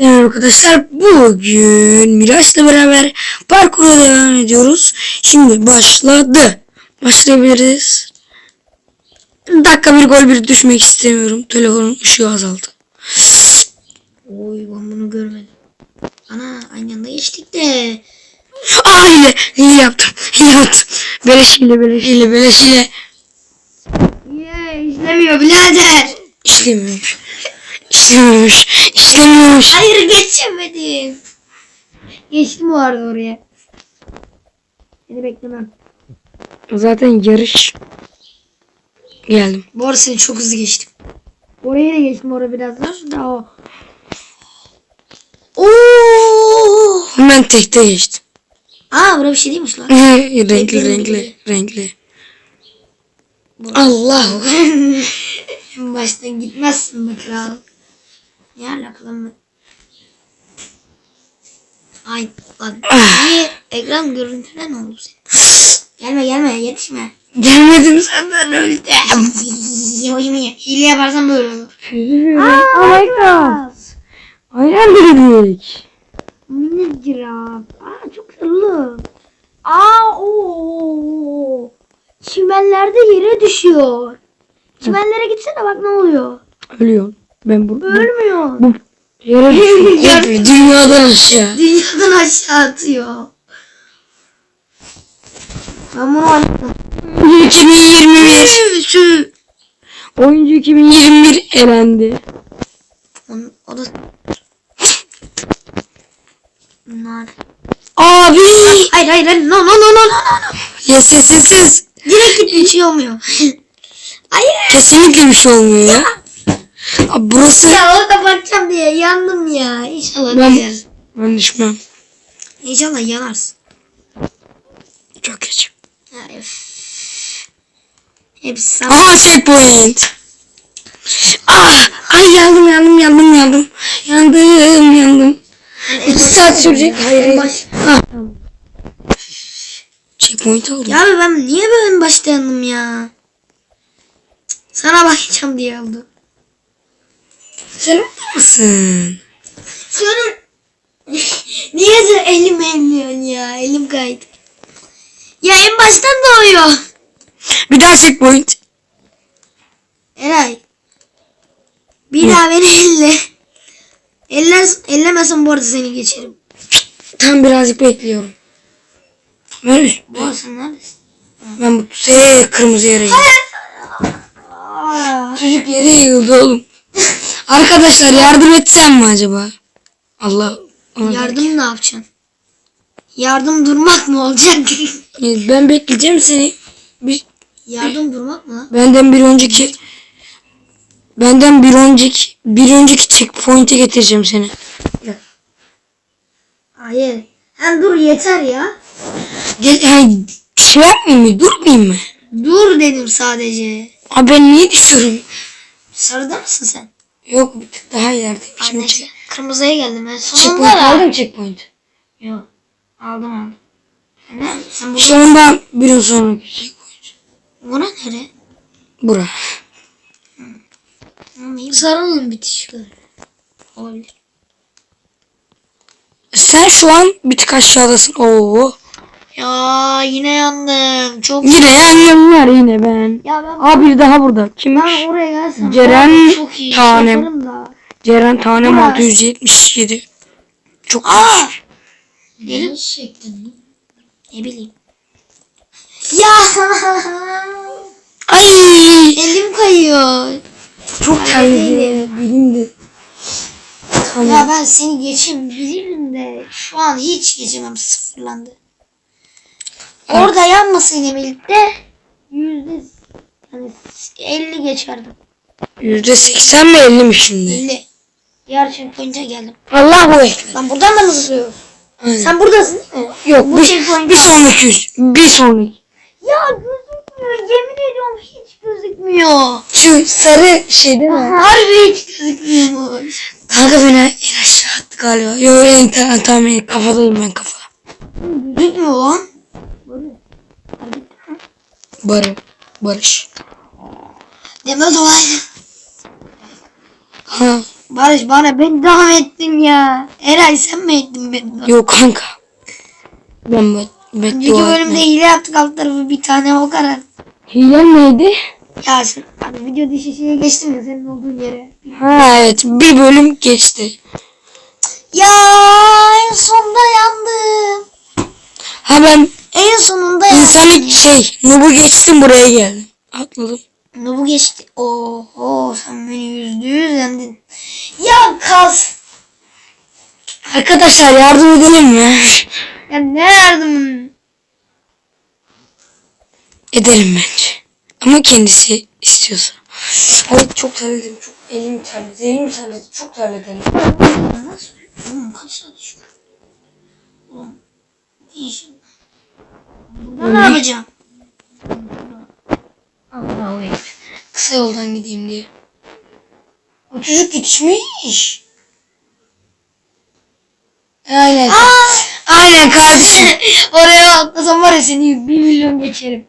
Yani arkadaşlar bugün Miraç'la beraber parkura devam ediyoruz. Şimdi başladı. Başlayabiliriz. Dakika bir gol bir düşmek istemiyorum. Telefonun ışığı azaldı. Oy ben bunu görmedim. Ana aynı anda geçtik de. Aa hile. Hile yaptım. Hile yaptım. Beleş hile beleş hile beleş hile. Ye işlemiyor birader. İşlemiyormuş. İşlemiyormuş. İşlemiyormuş. Hayır geçemedim. Geçtim o arada oraya. Seni beklemem. Zaten yarış. Geldim. Bu arada seni çok hızlı geçtim. Oraya da geçtim orada birazdan da o. Oo! Ben tekte geçtim. Aa bura bir şey değilmiş lan. renkli renkli renkli. Allah. En baştan gitmezsin be kral. Ne alakalı mı? Ay lan. Niye ekran görüntüne ne oldu senin? Gelme gelme yetişme. Gelmedim senden öldüm. Hile yaparsan böyle olur. oh my god. Aynen dedik. Mini giraf. Aa çok hızlı. Aa o. Çimenlerde yere düşüyor. Çimenlere gitsene bak ne oluyor. Ölüyorsun. Ben bu, Ölmüyor. bu yere. Hep Dünyadan aşağı. Dünyadan aşağı atıyor. Anladım. 2021. Şu. Oyuncu 2021 elendi. Onun, o da... Bunlar. Abi. Hayır hayır hayır. No no no no no no. Yes yes yes yes. Direkt git bir şey olmuyor. hayır. Kesinlikle bir şey olmuyor ya. Abi burası. Ya orada bakacağım diye yandım ya. İnşallah Ben- değil. Ben düşmem. İnşallah yanarsın. Çok geç. Hepsi sana. Aa checkpoint. Ah, ay yandım yandım yandım yandım. Yandım yandım. İki saat sürecek. Hayır hayır. baş- Ha. Checkpoint aldım. Ya ben niye böyle en başta yandım ya? Sana bakacağım diye oldu. Sen mısın? Sonra niye de elim elmiyorsun ya? Elim kaydı. Ya en baştan doğuyor. Bir daha checkpoint. Eray. Bir daha beni elle. Eller, ellemesen bu arada seni geçerim. Tam birazcık bekliyorum. Üst, Bu sen neredesin? ben bu şey, kırmızı yere yığıldım. Aa, Çocuk yere yığıldı oğlum. Arkadaşlar yardım etsem mi acaba? Allah. Allah yardım ne yapacaksın? Yardım durmak mı olacak? belki. Ben bekleyeceğim seni. Bir, yardım durmak mı? benden bir önceki benden bir önceki bir önceki checkpoint'e getireceğim seni. Hayır. Hem dur yeter ya. Gel, yani şey yapmayayım mı? Durmayayım mı? Dur dedim sadece. Abi ben niye düşüyorum? Sarıda mısın sen? Yok bir tık daha ilerideyim. Şimdi Neyse. check, Kırmızıya geldim ben. Sonunda checkpoint da. aldım checkpoint. Yok. Aldım aldım. Ne? Sen bu Sonunda bir sonraki checkpoint. Buna nere? Bura. Sarının bitişleri. Olabilir. Sen şu an bir tık aşağıdasın. Oo. Ya yine yandım. Çok Yine yangınlar yine ben. Ya ben, Aa bir daha burada. Kimmiş? ben oraya gelsem Ceren ben çok iyi iş tanem. yaparım da. Ceren tanem Burası. 677. Çok Aa! güzel. Benim şeklin Ne bileyim. Ya Ay elim kayıyor. çok de. Tamam. Ya ben seni geçebilirim de şu an hiç geçemem sıfırlandı. Orada yanmasaydı birlikte yüzde hani 50 geçerdim. Yüzde seksen mi elli mi şimdi? 50. Diğer checkpoint'e geldim. Allahu ekber. Lan buradan da mı zıplıyor? Aynen. Sen buradasın değil mi? Yok bu bir, checkpoint- bir sonraki yüz. Bir sonraki. Ya gözükmüyor. Yemin ediyorum hiç gözükmüyor. Şu sarı şey değil mi? Harbi hiç gözükmüyormuş. Kanka beni en aşağı attı galiba. Yok en ta tamam kafadayım ben kafada. Gözükmüyor lan. Barı. Barış. Deme dolaylı. Ha Barış bana ben devam ettin ya. Eray sen mi ettin beni? Yok kanka. Ben bet Önceki bölümde etmem. hile yaptık alt tarafı bir tane o kadar. Hilen neydi? Ya sen hani video dışı şeye geçtim ya senin olduğun yere. Ha evet bir bölüm geçti. Ya en sonunda yandım. Ha ben En sonunda insanlık şey Nub'u geçtim buraya geldim. Atladım. Ne bu geçti? Oho sen beni yüzde yüz yendin. Ya kas. Arkadaşlar yardım edelim mi? Ya ne yardımın? Edelim bence. Ama kendisi istiyorsa. Ay çok terledim. Çok elim terledi. Elim terledi. Çok terledim. Nasıl? Oğlum kaç saat düşüyor? Oğlum. Burada ne yapacağım? Allah'a emanet. Kısa yoldan gideyim diye. O çocuk gitmiş. Aynen. Aynen kardeşim. Oraya atlasam var ya seni bir milyon geçerim.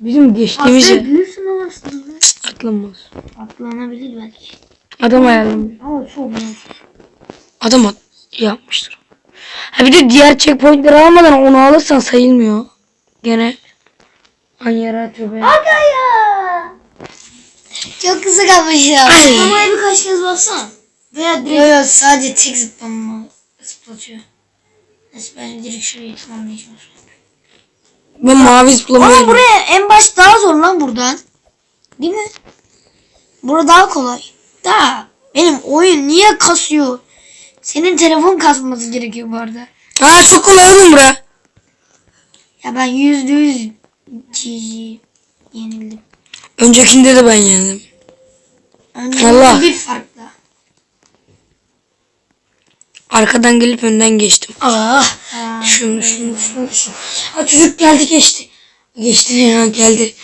Bizim geçtiğimiz yer. Atlayabilirsin ama aslında. Atlamaz. Atlanabilir belki. Adam ayarlamış. Ama çok zor. Adam at yapmıştır. Ha bir de diğer checkpointleri almadan onu alırsan sayılmıyor. Gene aynı yere atıyor be. Aga ya. Çok ya. Ay. Zıplamaya birkaç kez bassana. Veya direkt... Yok yok sadece tek zıplama zıplatıyor. Neyse ben direkt şurayı tamamlayacağım. çalışıyorum. Ben mavi zıplamayı Ama buraya en baş daha zor lan buradan. Değil mi? Burada daha kolay. Daha. Benim oyun niye kasıyor? Senin telefon kasması gerekiyor bu arada. Aa çok oğlum bura. Ya ben yüzde yüz GG yenildim. Öncekinde de ben yendim. Önce Allah. bir farkla. Arkadan gelip önden geçtim. Ah. Şunu şunu şunu şunu. Ha çocuk geldi geçti. Geçti ya geldi.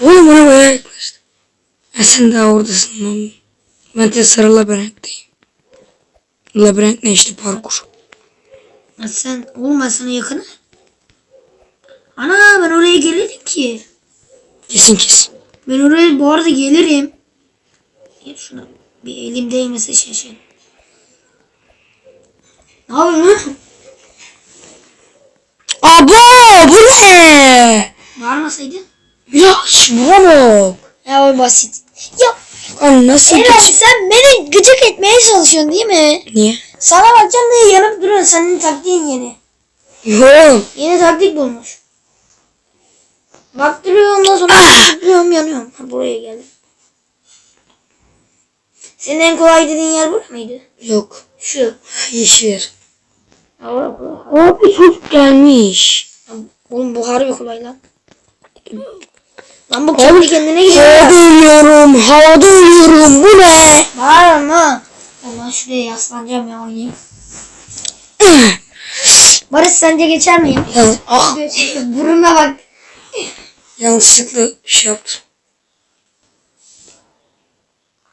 Oğlum bana bayağı yaklaştı. Ya sen daha oradasın oğlum. Ben de sarı labirentteyim. Labirent ne işte parkur. Ya sen sana yakınım. Ana ben oraya gelirim ki. Kesin kesin. Ben oraya bu arada gelirim. Ya şuna bir elim değmese şaşırırım. Ne yapıyorsun? Abo bu ne? Bağırmasaydın. Biraz bravo. Ya o basit. Lan nasıl Eren geç? sen beni gıcık etmeye çalışıyorsun değil mi? Niye? Sana bakacağım diye yanıp duruyorsun. Senin taktiğin yeni. Yok. Yeni taktik bulmuş. Baktırıyor ondan sonra zıplıyorum yanıyorum. Ha, buraya geldim. Senin en kolay dediğin yer bura mıydı? Yok. Şu. Yeşil yer. Abi çocuk gelmiş. Oğlum bu harbi kolay lan. Lan bu kendi kendine gidiyor. Havada ölüyorum. Havada ölüyorum. Bu ne? Bağırma. Allah şuraya yaslanacağım ya oynayayım. Barış sence geçer miyim? Ya, ah, Buruna bak. yanlışlıkla şey yaptım.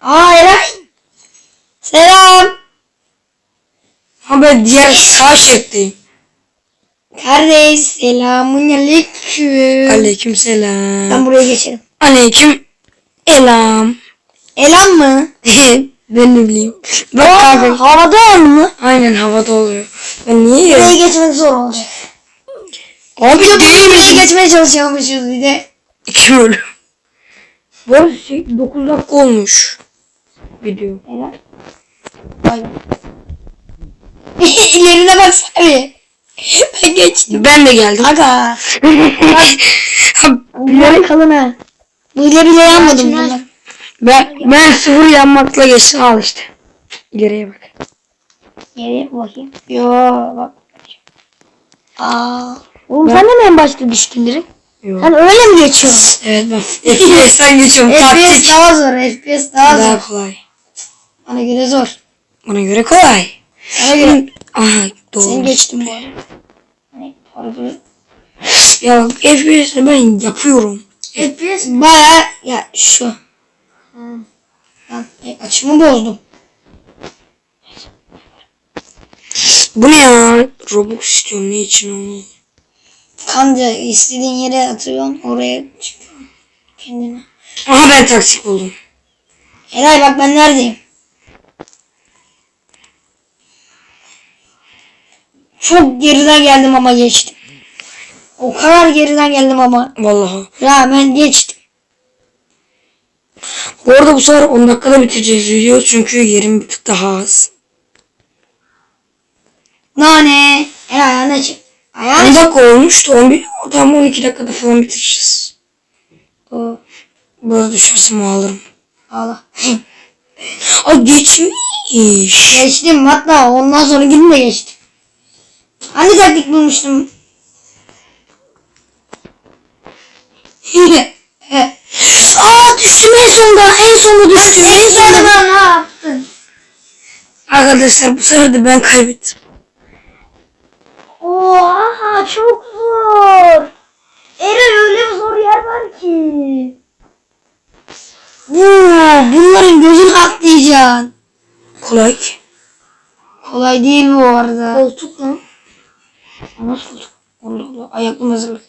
Aa Eray. Selam. Ha ben diğer sağ şeritteyim. Kardeş selamun aleyküm. Aleyküm selam. Ben buraya geçerim. Aleyküm elam. Elan mı? ben ne bileyim. Bak kanka. Havada mı? Aynen havada oluyor. Ben niye Buraya geçmek zor olacak. Abi Buraya değil misin? geçmeye çalışıyormuşuz bir de. İki bölüm. Bu arada şey 9 dakika olmuş. Video. Elan. Vay be. İlerine baksana bir. Ben geçtim. Ben de geldim. Aga. Ha, Bunlar kalın ha. Bu ile bile yanmadım bunlar. ben, ben sıfır yanmakla geçtim al işte. İleriye bak. Geriye bakayım. Yo bak. Aa. Oğlum sen de mi en başta düştün direkt? Yok. Sen öyle mi geçiyorsun? Evet ben FPS'ten geçiyorum. FPS daha zor. FPS daha zor. Daha kolay. Bana göre zor. Ona göre kolay. Bana göre. Aha Seni doğru. geçtim bu arada. Hani harbi. Ya FPS'de ben yapıyorum. FPS baya ya şu. Ben e, açımı bozdum. Bu ne ya? Robux istiyorum ne için onu? Kanca istediğin yere atıyorsun oraya çıkıyor kendine. Aha ben taktik buldum. Eray bak ben neredeyim? Çok geriden geldim ama geçtim. O kadar geriden geldim ama Vallahi. rağmen geçtim. Bu arada bu sefer 10 dakikada bitireceğiz video çünkü yerim bir tık daha az. Nane. El ayağına çık. 10 Ayağına çık. dakika olmuştu. 11, tam 12 dakikada falan bitireceğiz. Oo, Burada düşersem ağlarım. Ağla. Aa geçmiş. Geçtim hatta ondan sonra gidin de geçtim. Hangi taktik bulmuştum? Aa düştüm en sonda. En sonda düştüm. En sonda. Sonra ne yaptın? Arkadaşlar bu sefer de ben kaybettim. Oha çok zor. Eren öyle bir zor yer var ki. Oo, bunların gözünü atlayacaksın. Kolay ki. Kolay değil bu arada. Koltuk lan. Nasıl? Allah Allah ayaklı hazırlık.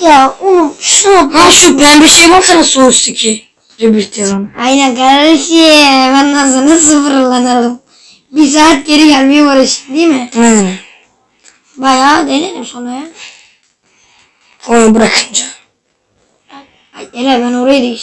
Ya oğlum şuna Ha şu pembe şey baksana sol üstteki. Rebirth yazan. Aynen kardeşim. Benden sonra sıfırlanalım. Bir saat geri gelmeye uğraştık değil mi? Aynen. Bayağı denedim sonra ya. Onu bırakınca. Ay ben orayı değiştim.